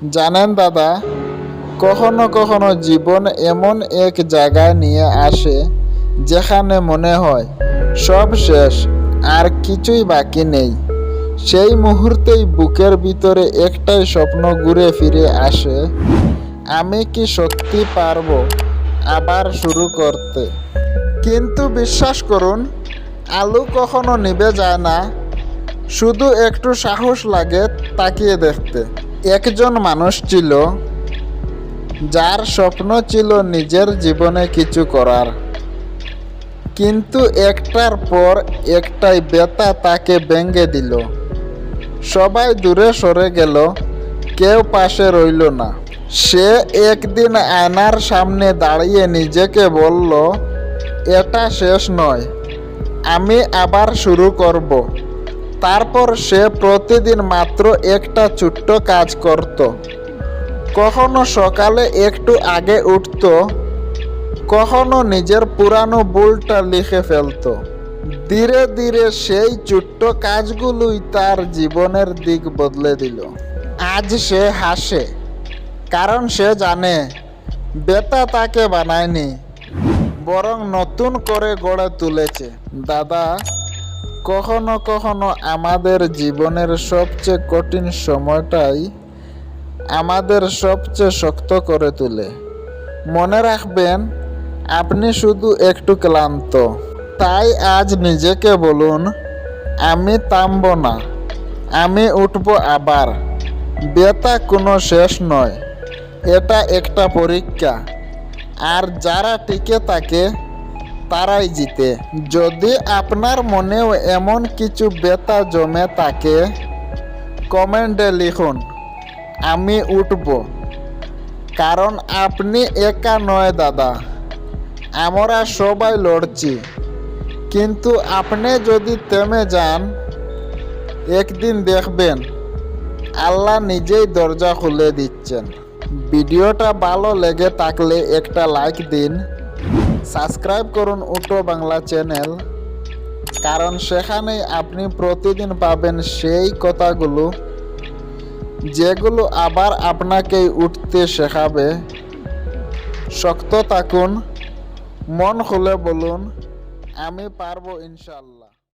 জানেন দাদা, কখনো কখনো জীবন এমন এক জায়গায় নিয়ে আসে যেখানে মনে হয় সব শেষ, আর কিছুই বাকি নেই। সেই মুহূর্তেই বুকের ভিতরে একটাই স্বপ্ন ঘুরে ফিরে আসে, আমি কি সত্যি পারব আবার শুরু করতে? কিন্তু বিশ্বাস করুন, আলু কখনো নিবে যায় না, শুধু একটু সাহস লাগে তাকিয়ে দেখতে। একজন মানুষ ছিল যার স্বপ্ন ছিল নিজের জীবনে কিছু করার। কিন্তু একটার পর একটাই বেতা তাকে ব্যঙ্গে দিল। সবাই দূরে সরে গেল, কেউ পাশে রইল না। সে একদিন আয়নার সামনে দাঁড়িয়ে নিজেকে বলল, এটা শেষ নয়, আমি আবার শুরু করব। তারপর সে প্রতিদিন মাত্র একটা ছোট্ট কাজ করত। কখনো সকালে একটু আগে উঠত, কখনো নিজের পুরানো ভুলটা লিখে ফেলতো। ধীরে ধীরে সেই ছোট্ট কাজগুলোই তার জীবনের দিক বদলে দিল। আজ সে হাসে, কারণ সে জানে বেতা তাকে বানায়নি, বরং নতুন করে গড়ে তুলেছে। দাদা? কখনো কখনো আমাদের জীবনের সবচেয়ে কঠিন সময়টাই আমাদের সবচেয়ে শক্ত করে তোলে। মনে রাখবেন, আপনি শুধু একটু ক্লান্ত। তাই আজ নিজেকে বলুন, আমি থামব না, আমি উঠব আবার। বেতা কোনো শেষ নয়, এটা একটা পরীক্ষা। আর যারা টিকে থাকে তারাই জিতে। যদি আপনার মনেও এমন কিছু বেতা জমে থাকে, কমেন্টে লিখুন, আমি উঠব। কারণ আপনি একা নয় দাদা, আমরা সবাই লড়ছি। কিন্তু আপনি যদি থেমে যান, একদিন দেখবেন, আল্লাহ নিজেই দরজা খুলে দিচ্ছেন। ভিডিওটা ভালো লেগে থাকলে একটা লাইক দিন। সাবস্ক্রাইব করুন উটো বাংলা চ্যানেল, কারণ সেখানেই আপনি প্রতিদিন পাবেন সেই কথাগুলো, যেগুলো আবার আপনাকে উঠতে শেখাবে। শক্ত থাকুন, মন খুলে বলুন, আমি পারব ইনশাল্লাহ